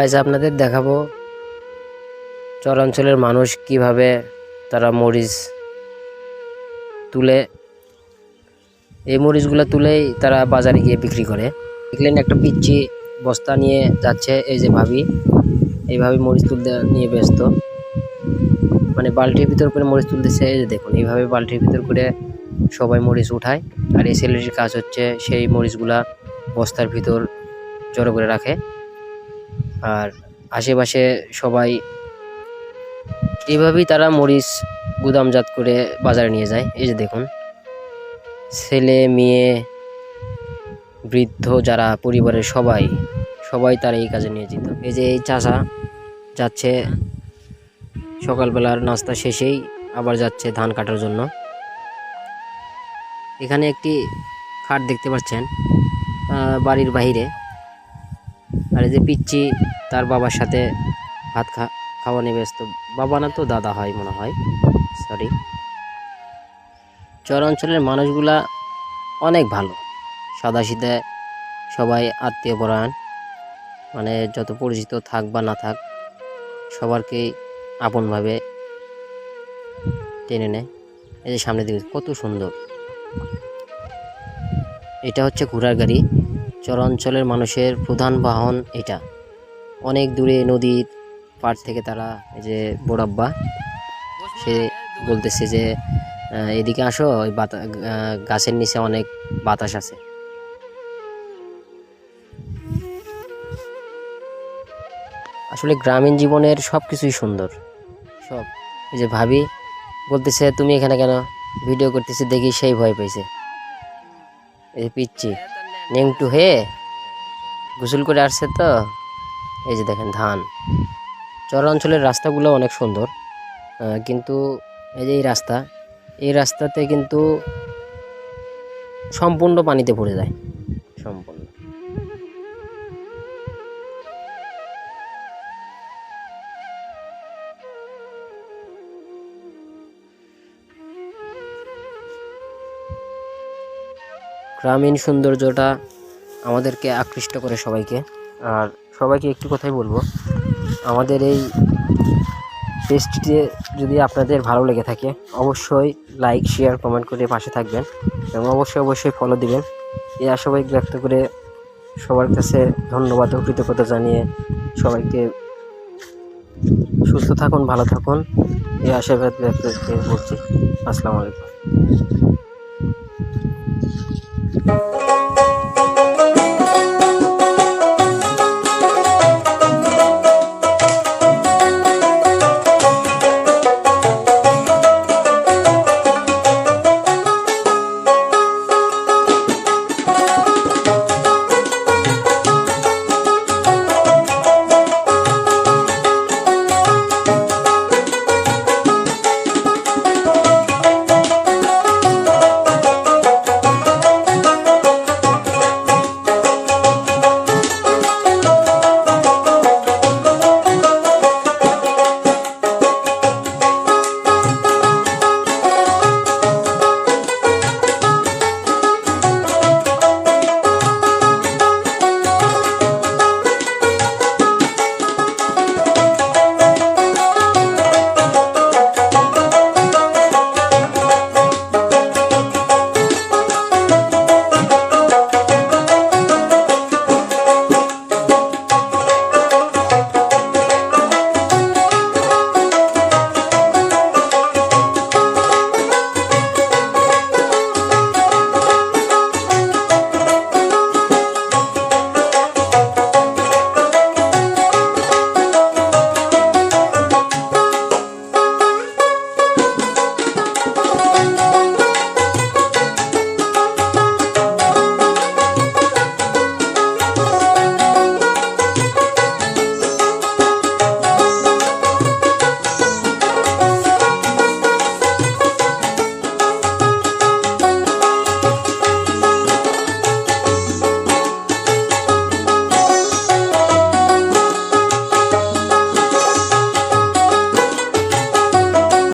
আজ আপনাদের দেখাবো চরাঞ্চলের মানুষ কীভাবে তারা মরিচ তুলে, এই মরিচগুলো তুলেই তারা বাজারে গিয়ে বিক্রি করে। দেখলেন একটা পিচ্ছি বস্তা নিয়ে যাচ্ছে, এই যে ভাবি। এইভাবে মরিচ তুলতে নিয়ে ব্যস্ত। মানে বালতির ভিতর করে মরিচ তুলতেছে, এই যে দেখুন, এইভাবে বালতির ভিতর করে সবাই মরিচ উঠায়। আর এই ছেলেটির কাজ হচ্ছে সেই মরিচগুলা বস্তার ভিতর জড়ো করে রাখে। আর আশেপাশে সবাই এভাবেই তারা মরিচ গুদামজাত করে বাজারে নিয়ে যায়। এই যে দেখুন, ছেলে, মেয়ে, বৃদ্ধ যারা পরিবারের সবাই সবাই তারা এই কাজে নিয়ে যেত এই যে এই চাষা যাচ্ছে, সকালবেলার নাস্তা শেষেই আবার যাচ্ছে ধান কাটার জন্য। এখানে একটি খাট দেখতে পাচ্ছেন বাড়ির বাইরে আর এই যে পিচ্ছি তার বাবার সাথে ভাত খা, খাওয়া নিয়ে ব্যস্ত। বাবা না তো দাদা হয় মনে হয়। সরি চর অঞ্চলের মানুষগুলা অনেক ভালো। সাদাশীতে সবাই আত্মীয় পরায়ণ মানে যত পরিচিত থাক বা না থাক সবারকেই আপনভাবে টেনে নেয়। এই যে সামনে দিকে, কত সুন্দর। এটা হচ্ছে ঘোড়ার গাড়ি। চরাঞ্চলের মানুষের প্রধান বাহন এটা। অনেক দূরে নদীর পাড় থেকে তারা এই যে বড়াব্বা সে বলতেছে যে এদিকে আসো, ওই গাছের নিচে অনেক বাতাস আছে। আসলে গ্রামীণ জীবনের সব কিছুই সুন্দর, সব। এই যে ভাবি বলতেছে, তুমি এখানে কেন? ভিডিও করতেছে, দেখি সেই ভয় পেয়েছে এই পিচ্ছি নেংটু হে, গোসল করে আসছে তো। এই যে দেখেন ধান। চর অঞ্চলের রাস্তাগুলো অনেক সুন্দর কিন্তু এই যে এই রাস্তা, এই রাস্তাতে কিন্তু সম্পূর্ণ পানিতে ভরে যায়। সম্পূর্ণ। গ্রামীণ সৌন্দর্যটা আমাদেরকে আকৃষ্ট করে সবাইকে। আর সবাইকে একটি কথাই বলব, আমাদের এই পেজটিতে যদি আপনাদের ভালো লেগে থাকে, অবশ্যই লাইক শেয়ার কমেন্ট করে পাশে থাকবেন এবং অবশ্যই অবশ্যই ফলো দিবেন। এই আশাবাদ ব্যক্ত করে সবার কাছে ধন্যবাদ ও কৃতজ্ঞতা জানিয়ে সবাইকে সুস্থ থাকুন, ভালো থাকুন। এই আশাবাদ ব্যক্ত করে বলছি, আসসালামু আলাইকুম।